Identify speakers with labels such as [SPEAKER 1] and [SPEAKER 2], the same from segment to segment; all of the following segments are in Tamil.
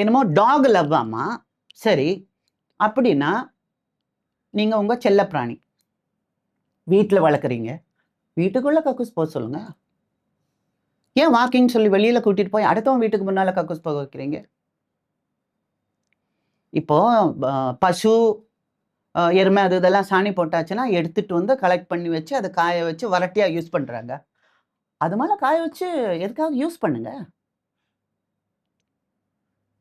[SPEAKER 1] என்னமோ டாக் லவ்வாமா சரி அப்படின்னா நீங்கள் உங்கள் செல்லப்பிராணி வீட்டில் வளர்க்குறீங்க. வீட்டுக்குள்ளே கக்கூஸ் போக சொல்லுங்க. ஏன் வாக்கிங் சொல்லி வெளியில் கூட்டிகிட்டு போய் அடுத்தவன் வீட்டுக்கு முன்னால் கக்கூஸ் போக வைக்கிறீங்க? இப்போ பசு எருமை அது இதெல்லாம் சாணி போட்டாச்சுன்னா எடுத்துட்டு வந்து கலெக்ட் பண்ணி வச்சு அதை காய வச்சு வரட்டியாக யூஸ் பண்ணுறாங்க அது மேலே காய வச்சு எதுக்காக யூஸ் பண்ணுங்க?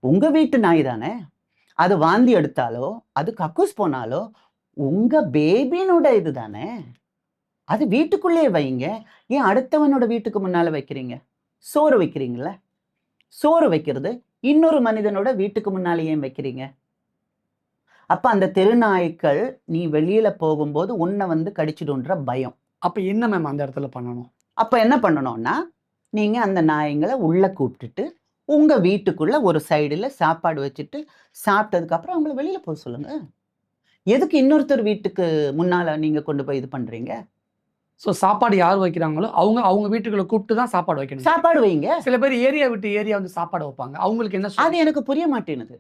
[SPEAKER 1] உங்க வீட்டு நாய் தானே? அது வாந்தி எடுத்தாலோ அது கக்கூஸ் போனாலோ உங்க பேபினோட இது தானே? அது வீட்டுக்குள்ளே வைங்க. ஏன் அடுத்தவனோட வீட்டுக்கு முன்னால வைக்கிறீங்க? சோறு வைக்கிறீங்கள சோறு வைக்கிறது இன்னொரு மனிதனோட வீட்டுக்கு முன்னால ஏன் வைக்கிறீங்க? அப்ப அந்த தெருநாய்க்கள் நீ வெளியில போகும்போது உன்னை வந்து கடிச்சிடுன்ற பயம்.
[SPEAKER 2] அப்ப என்ன மேம் அந்த இடத்துல பண்ணணும்?
[SPEAKER 1] அப்ப என்ன பண்ணணும்னா நீங்க அந்த நாய்ங்களை உள்ள கூப்பிட்டுட்டு உங்க வீட்டுக்குள்ள ஒரு சைடுல சாப்பாடு வச்சுட்டு சாப்பிட்டதுக்கு அப்புறம் அவங்கள வெளியில போக சொல்லுங்க. எதுக்கு இன்னொருத்தர் வீட்டுக்கு முன்னால நீங்க கொண்டு போய் இது பண்றீங்க?
[SPEAKER 2] ஸோ சாப்பாடு யார் வைக்கிறாங்களோ அவங்க அவங்க வீட்டுக்குள்ள கூப்பிட்டு தான் சாப்பாடு வைக்கணும்.
[SPEAKER 1] சாப்பாடு வைங்க.
[SPEAKER 2] சில பேர் ஏரியா விட்டு ஏரியா வந்து சாப்பாடு வைப்பாங்க. அவங்களுக்கு என்ன
[SPEAKER 1] அது? எனக்கு புரிய மாட்டேனுது.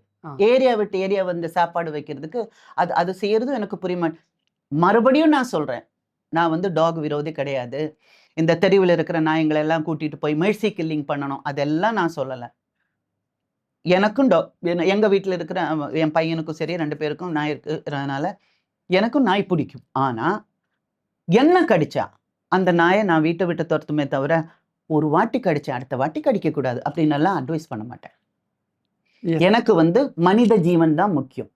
[SPEAKER 1] ஏரியா விட்டு ஏரியா வந்து சாப்பாடு வைக்கிறதுக்கு அது அது செய்யறதும் எனக்கு புரிய மாட்டேன் மறுபடியும் நான் சொல்றேன். நான் வந்து டாக் விரோதி கிடையாது. இந்த தெருவில் இருக்கிற நாய்ங்களை எல்லாம் கூட்டிட்டு போய் மெர்சி கில்லிங் பண்ணணும். அதெல்லாம் நான் சொல்லலை. எனக்கும் டாக் எங்க வீட்டில் இருக்கிற என் பையனுக்கும் சரி ரெண்டு பேருக்கும் நாய் இருக்கிறதுனால எனக்கும் நாய் பிடிக்கும். ஆனா என்ன கடிச்சா அந்த நாயை நான் வீட்டை விட்டு துரத்துமே தவிர ஒரு வாட்டி கடிச்சா அடுத்த வாட்டி கடிக்க கூடாது அப்படின்னு எல்லாம் அட்வைஸ் பண்ண மாட்டேன். எனக்கு வந்து மனித ஜீவன் தான் முக்கியம்.